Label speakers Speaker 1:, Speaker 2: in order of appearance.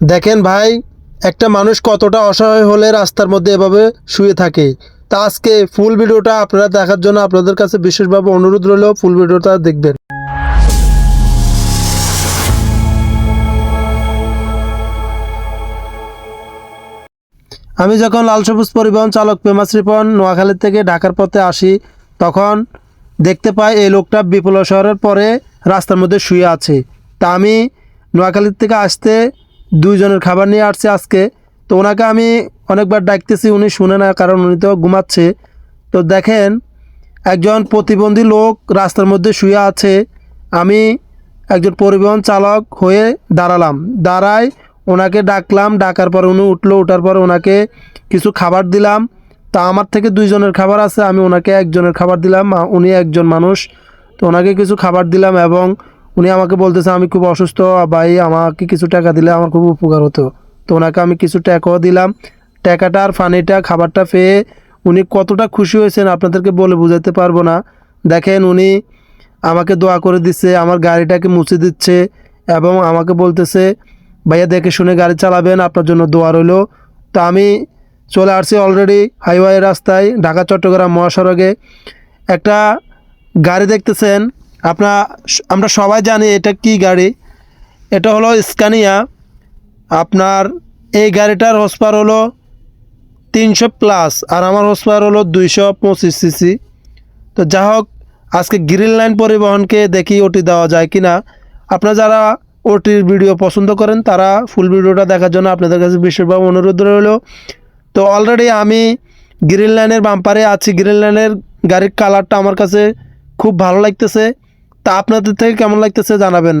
Speaker 1: দেখেন ভাই, একটা মানুষ কতটা অসহায় হলে রাস্তার মধ্যে এভাবে শুয়ে থাকে। তা আজকে ফুল ভিডিওটা আপনারা দেখার জন্য আপনাদের কাছে বিশেষভাবে অনুরোধ রইল ফুল ভিডিওটা দেখবেন। আমি যখন লাল সবুজ পরিবহন চালক পেমাস রিপন নোয়াখালী থেকে ঢাকার পথে আসি, তখন দেখতে পাই এই লোকটা বিপুল শহরের পরে রাস্তার মধ্যে শুয়ে আছে। তা আমি নোয়াখালীর থেকে আসতে দুইজনের খাবার নিয়ে আসছে আজকে। তো ওনাকে আমি অনেকবার ডাকতেছি, উনি শুনে না, কারণ উনি তো ঘুমাচ্ছে। তো দেখেন, একজন প্রতিবন্ধী লোক রাস্তার মধ্যে শুয়ে আছে। আমি একজন পরিবহন চালক হয়ে দাঁড়ালাম। দাঁড়ায় ওনাকে ডাকলাম, ডাকার পর উনি উঠল ওঠার পর ওনাকে কিছু খাবার দিলাম। তা আমার থেকে দুইজনের খাবার আছে, আমি ওনাকে একজনের খাবার দিলাম উনি একজন মানুষ। তো ওনাকে কিছু খাবার দিলাম এবং উনি আমাকে বলতেছে, আমি খুব অসুস্থ, ভাই, আমাকে কিছু টাকা দিলে আমার খুব উপকার হতো। তো ওনাকে আমি কিছু টাকাও দিলাম। টাকাটা আর ফানিটা, খাবারটা পেয়ে উনি কতটা খুশি হয়েছেন আপনাদেরকে বলে বোঝাতে পারব না। দেখেন, উনি আমাকে দোয়া করে দিচ্ছে, আমার গাড়িটাকে মুছে দিচ্ছে এবং আমাকে বলতেছে, ভাইয়া, দেখে শুনে গাড়ি চালাবেন, আপনার জন্য দোয়া রইল। তো আমি চলে আসছি অলরেডি হাইওয়ে রাস্তায়, ঢাকা, চট্টগ্রাম, মহাসড়কে। একটা গাড়ি দেখতেছেন আপনার আমরা সবাই জানি এটা কি গাড়ি। এটা হলো স্কানিয়া। আপনার এই গাড়িটার হসপার হলো তিনশো প্লাস আর আমার হসপার হলো দুইশো পঁচিশ সিসি তো যা হোক, আজকে গ্রিল লাইন পরিবহনকে দেখি ওটি দেওয়া যায় কি না। আপনারা যারা ওটির ভিডিও পছন্দ করেন, তারা ফুল ভিডিওটা দেখার জন্য আপনাদের কাছে বিশেষভাবে অনুরোধ রইল। তো অলরেডি আমি গ্রিল লাইনের বাম্পারে আছি। গ্রিল লাইনের গাড়ির কালারটা আমার কাছে খুব ভালো লাগতেছে। তা আপনাদের থেকে কেমন লাগতেছে জানাবেন।